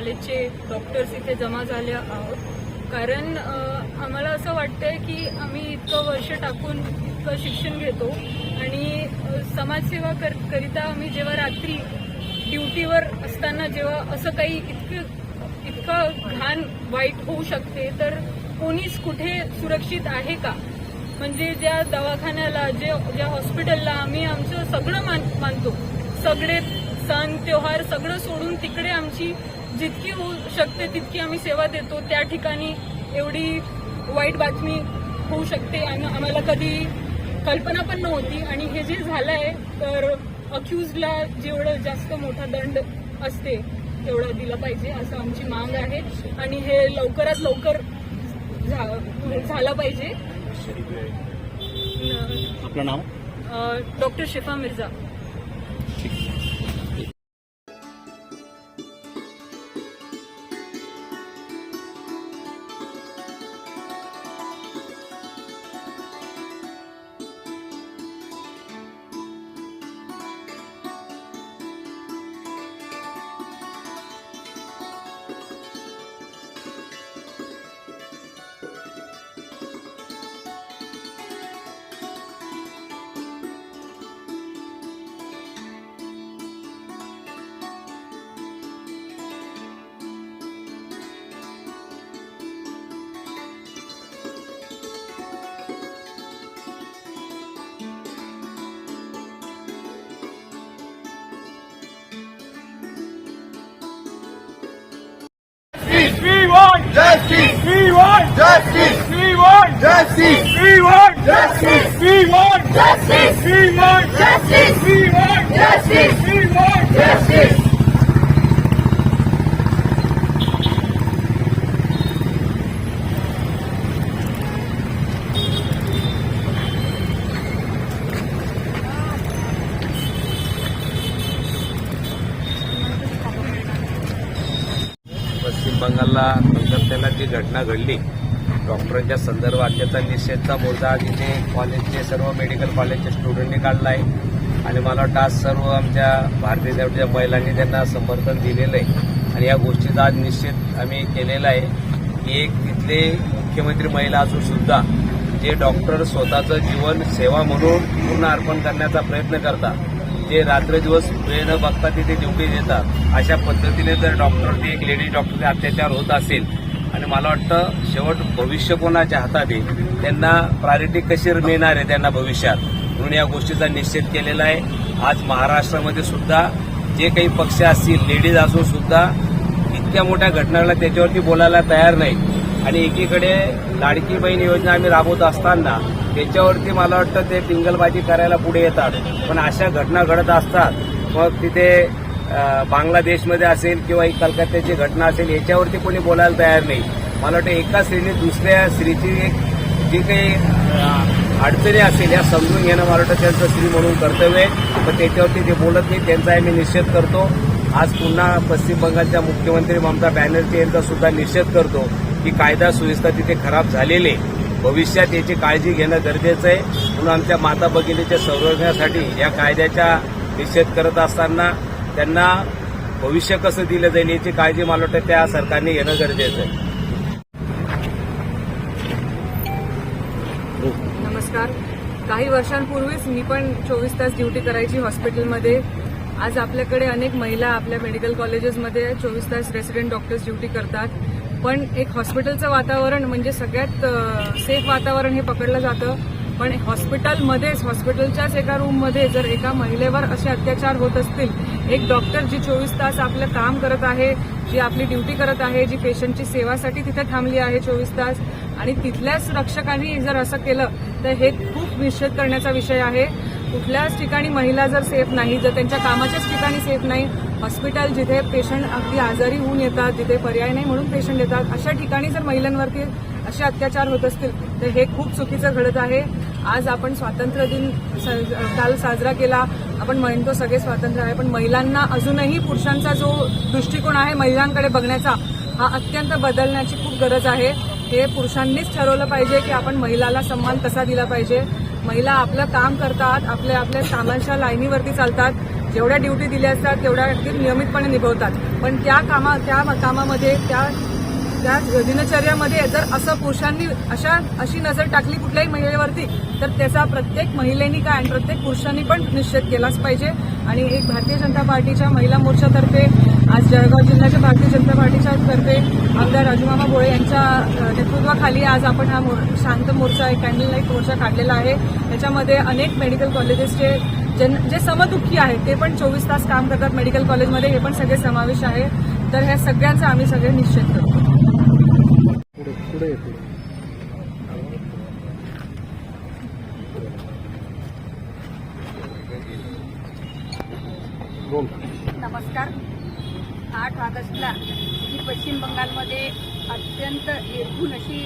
कॉलेजचे डॉक्टर्स इथे जमा झाले आहोत. कारण आम्हाला असं वाटतंय की आम्ही इतकं वर्ष टाकून इतकं शिक्षण घेतो आणि समाजसेवा कर करिता आम्ही जेव्हा रात्री ड्युटीवर असताना जेव्हा असं काही इतकं इतकं घाण वाईट होऊ शकते तर कोणीच कुठे सुरक्षित आहे का? म्हणजे ज्या दवाखान्याला जे ज्या हॉस्पिटलला आम्ही आमचं सगळं मान मानतो. सगळे सण त्योहार सगळं सोडून तिकडे आमची जितकी होऊ शकते तितकी आम्ही सेवा देतो. त्या ठिकाणी एवढी वाईट बातमी होऊ शकते आणि आम्हाला कधी कल्पना पण नव्हती. आणि हे जे झालंय तर अक्युजला जेवढं जास्त मोठा दंड असते तेवढा दिला पाहिजे असं आमची मांग आहे. आणि हे लवकरात लवकर झालं पाहिजे. आपलं नाव? Doctor Shifa Mirza. justice. We want justice. We want justice. We want justice. We want justice. We want justice. We want justice. We want justice. પશ્ચિમ બંગાળના कलकत्त्याला जी घटना घडली. डॉक्टरांच्या संदर्भात त्याचा निषेधचा मोजा आज इथे कॉलेजचे सर्व मेडिकल कॉलेजचे स्टुडंटनी काढला आहे आणि मला वाटतं आज सर्व आमच्या भारतीय जनतेच्या महिलांनी त्यांना समर्थन दिलेलं आहे. आणि या गोष्टीचा आज निश्चित आम्ही केलेला आहे की एक तिथले मुख्यमंत्री महिला असून सुद्धा जे डॉक्टर स्वतःचं जीवन सेवा म्हणून पूर्ण अर्पण करण्याचा प्रयत्न करतात ते रात्र दिवस वेळ न बघता तिथे ड्युटी देतात. अशा पद्धतीने जर डॉक्टर एक लेडीज डॉक्टरचे अत्याचार होत असेल आणि मला वाटतं शेवट भविष्य कोणाच्या हातात आहे त्यांना प्रायोरिटी कशी मिळणार आहे त्यांना भविष्यात? म्हणून या गोष्टीचा निश्चित केलेला आहे. आज महाराष्ट्रामध्ये सुद्धा जे काही पक्ष असतील लेडीज असून सुद्धा इतक्या मोठ्या घटनाला त्याच्यावरती बोलायला तयार नाही. आणि एकीकडे लाडकी बहीण योजना आम्ही राबवत असताना त्याच्यावरती मला वाटतं ते टिंगलबाजी करायला पुढे येतात. पण अशा घटना घडत असतात मग तिथे बांगलादेशमध्ये असेल किंवा एक कलकत्त्याची घटना असेल याच्यावरती कोणी बोलायला तयार नाही. मला वाटतं एका स्त्रीने दुसऱ्या स्त्रीची जी काही अडचणी असेल या समजून घेणं मला वाटतं त्यांचं स्त्री म्हणून कर्तव्य आहे. पण त्याच्यावरती जे बोलत नाही त्यांचा आम्ही निषेध करतो. आज पुन्हा पश्चिम बंगालच्या मुख्यमंत्री ममता बॅनर्जी यांचा सुद्धा निषेध करतो की कायदा सुव्यवस्था तिथे खराब झालेली आहे. भविष्यात याची काळजी घेणं गरजेचं आहे. म्हणून आमच्या माता भगिनीच्या संरक्षणासाठी या कायद्याचा निषेध करत असताना त्यांना भविष्य कसं दिलं जाईल याची काळजी मला वाटतं त्या सरकारने घेणं गरजेचं आहे. नमस्कार. काही वर्षांपूर्वीच मी पण चोवीस तास ड्युटी करायची हॉस्पिटलमध्ये. आज आपल्याकडे अनेक महिला आपल्या मेडिकल कॉलेजेसमध्ये चोवीस तास रेसिडेंट डॉक्टर्स ड्युटी करतात. पण एक हॉस्पिटलचं वातावरण म्हणजे सगळ्यात सेफ वातावरण हे पकडलं जातं. पण हॉस्पिटलमध्येच हॉस्पिटलच्याच एका रूममध्ये जर एका महिलेवर असे अत्याचार होत असतील एक डॉक्टर जी चोवीस तास आपलं काम करत आहे जी आपली ड्युटी करत आहे जी पेशंटची सेवासाठी तिथे थांबली आहे चोवीस तास आणि तिथल्याच रक्षकांनी जर असं केलं तर हे खूप निश्चित करण्याचा विषय आहे. कुठल्याच ठिकाणी महिला जर सेफ नाही जर त्यांच्या कामाच्याच ठिकाणी सेफ नाही हॉस्पिटल जिथे पेशंट अगदी आजारी होऊन येतात जिथे पर्याय नाही म्हणून पेशंट येतात अशा ठिकाणी जर महिलांवरती असे अत्याचार होत असतील तर हे खूप चुकीचं घडत आहे. आज आपण स्वातंत्र्य दिन काल साजरा केला. आपण म्हणतो सगळे स्वातंत्र्य आहे पण महिलांना अजूनही पुरुषांचा जो दृष्टिकोन आहे महिलांकडे बघण्याचा हा अत्यंत बदलण्याची खूप गरज आहे. हे पुरुषांनीच ठरवलं पाहिजे की आपण महिलाला सन्मान कसा दिला पाहिजे. महिला आपलं काम करतात आपल्या आपल्या कामांच्या लाईनीवरती चालतात. जेवढ्या ड्युटी दिल्या असतात तेवढ्या अगदी नियमितपणे निभवतात. पण त्या कामा त्या कामामध्ये त्या त्या दिनचर्यामध्ये जर असं पुरुषांनी अशा अशी नजर टाकली कुठल्याही महिलेवरती तर त्याचा प्रत्येक महिलेनी काय आणि प्रत्येक पुरुषांनी पण निश्चित केलाच पाहिजे. आणि एक भारतीय जनता पार्टीच्या महिला मोर्चातर्फे आज जळगाव जिल्ह्याच्या भारतीय जनता पार्टीच्या तर्फे आमदार राजूमामा भोळे यांच्या नेतृत्वाखाली आज आपण हा शांत मोर्चा एक कॅन्डल लाइट मोर्चा काढलेला आहे. त्याच्यामध्ये अनेक मेडिकल कॉलेजेसचे जन जे समदुःखी आहेत ते पण चोवीस तास काम करतात मेडिकल कॉलेजमध्ये हे पण सगळे समावेश आहे. तर ह्या सगळ्यांचा आम्ही सगळे निश्चित करतो. नमस्कार. आठ ऑगस्टला ही पश्चिम बंगालमध्ये अत्यंत एकूण अशी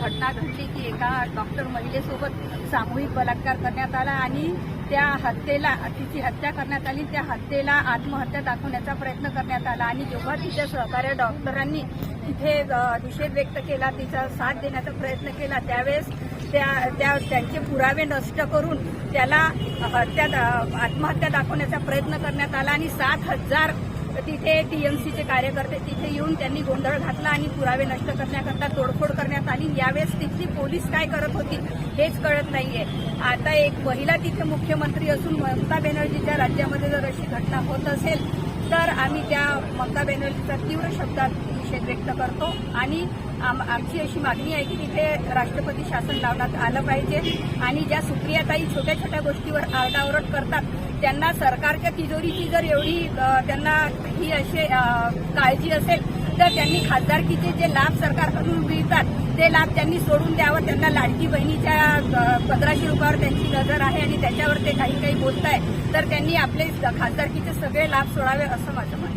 घटना घडली की एका डॉक्टर महिलेसोबत सामूहिक बलात्कार करण्यात आला आणि त्या हत्येला तिची हत्या करण्यात आली. त्या हत्येला आत्महत्या दाखवण्याचा प्रयत्न करण्यात आला आणि जेव्हा तिच्या सहकार्य डॉक्टरांनी तिथे निषेध व्यक्त केला तिचा साथ देण्याचा प्रयत्न केला त्यावेळेस त्या त्या त्यांचे पुरावे नष्ट करून त्याला हत्या दा- आत्महत्या दाखवण्याचा प्रयत्न करण्यात आला आणि सात हजार तिथे टीएमसीचे कार्यकर्ते तिथे येऊन त्यांनी गोंधळ घातला आणि पुरावे नष्ट करण्याकरता तोडफोड करण्यात आली. यावेळेस तिथली पोलीस काय करत होती हेच कळत नाहीये. आता एक महिला तिथे मुख्यमंत्री असून ममता बॅनर्जीच्या राज्यामध्ये जर अशी घटना होत असेल तर आम्ही त्या ममता बॅनर्जीचा तीव्र शब्दात निषेध व्यक्त करतो. आणि आम- आमची अशी मागणी आहे की तिथे राष्ट्रपती शासन लावण्यात आलं पाहिजे. आणि ज्या सुप्रियाताई छोट्या छोट्या गोष्टीवर आरडाओरड करतात त्यांना सरकारच्या तिजोरीची जर एवढी त्यांना ही असे काळजी असेल तर त्यांनी खासदारकीचे जे लाभ सरकारकडून मिळतात ते लाभ त्यांनी सोडून द्यावं. त्यांना लाडकी बहिणीच्या पंधराशे रुपयावर त्यांची नजर आहे आणि त्याच्यावर ते काही काही बोलत आहे तर त्यांनी आपले खासदारकीचे सगळे लाभ सोडावे असं माझं म्हणणं